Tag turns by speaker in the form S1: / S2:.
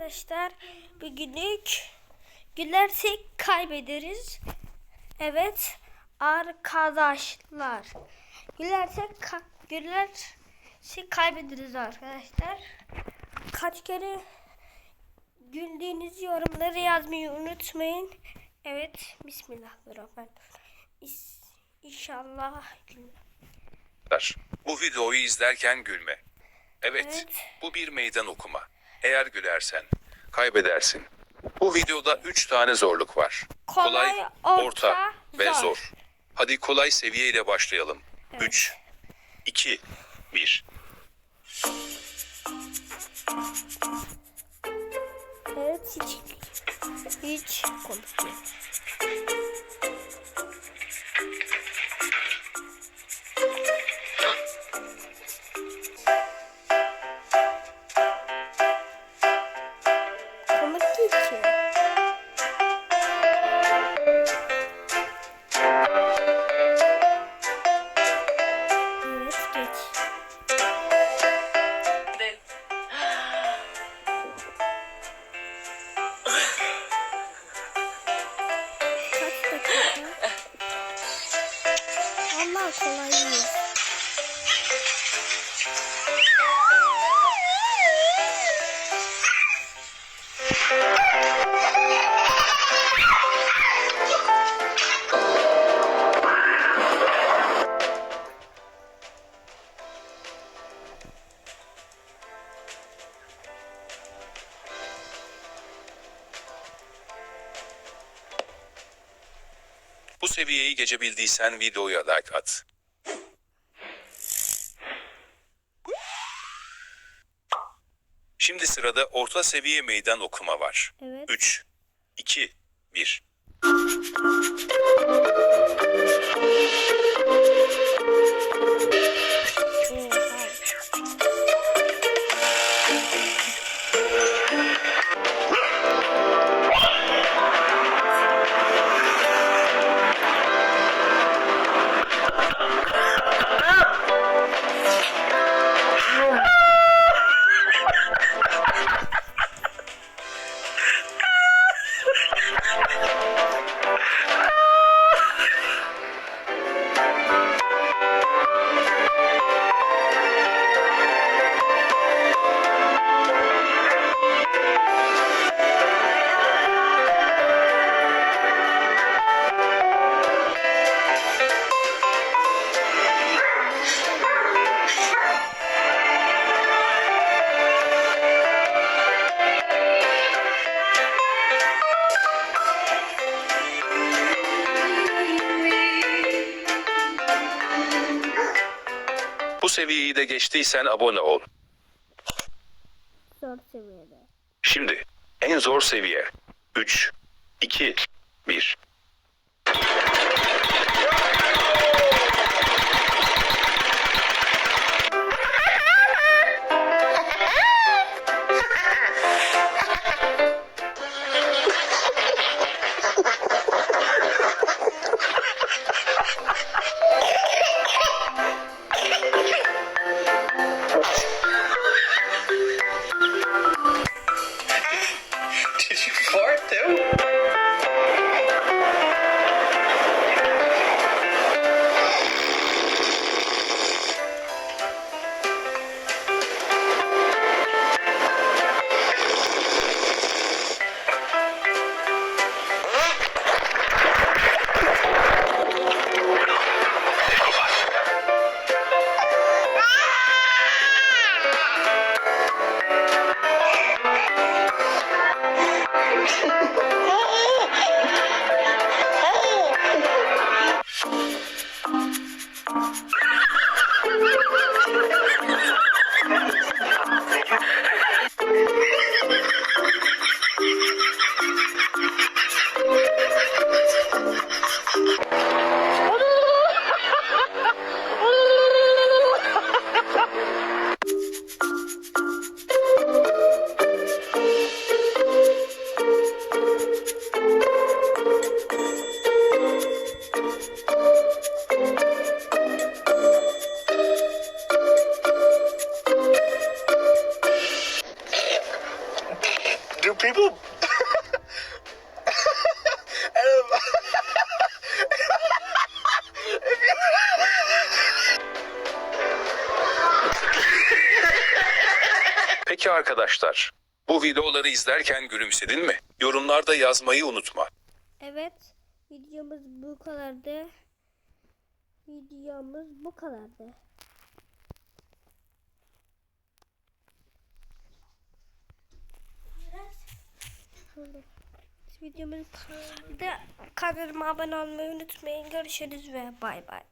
S1: arkadaşlar. Bugünlük gülersek kaybederiz. Evet arkadaşlar. Gülersek ka gülersek kaybederiz arkadaşlar. Kaç kere güldüğünüz yorumları yazmayı unutmayın. Evet Bismillahirrahmanirrahim. İs- İnşallah gül.
S2: Arkadaşlar, Bu videoyu izlerken gülme. Evet,
S1: Evet.
S2: bu bir meydan okuma. Eğer gülersen, kaybedersin. Bu videoda 3 tane zorluk var.
S1: Kolay, orta,
S2: ve
S1: zor.
S2: zor. Hadi kolay seviyeyle başlayalım. 3, 2, 1.
S1: Evet hiç hiç konuşmuyor. Kolay değil.
S2: Bu seviyeyi geçebildiysen videoya like at. Şimdi sırada orta seviye meydan okuma var.
S1: Evet.
S2: 3, 2, 1. seviyeyi de geçtiysen abone ol.
S1: Zor seviyede.
S2: Şimdi en zor seviye. 3, 2, 1.
S3: Thank you. People?
S2: Peki arkadaşlar, bu videoları izlerken gülümsedin mi? Yorumlarda yazmayı unutma.
S1: Evet. Videomuz bu kadardı. Videomuz bu kadardı. Şöyle. Videomuz da kanalıma abone olmayı unutmayın. Görüşürüz ve bay bay.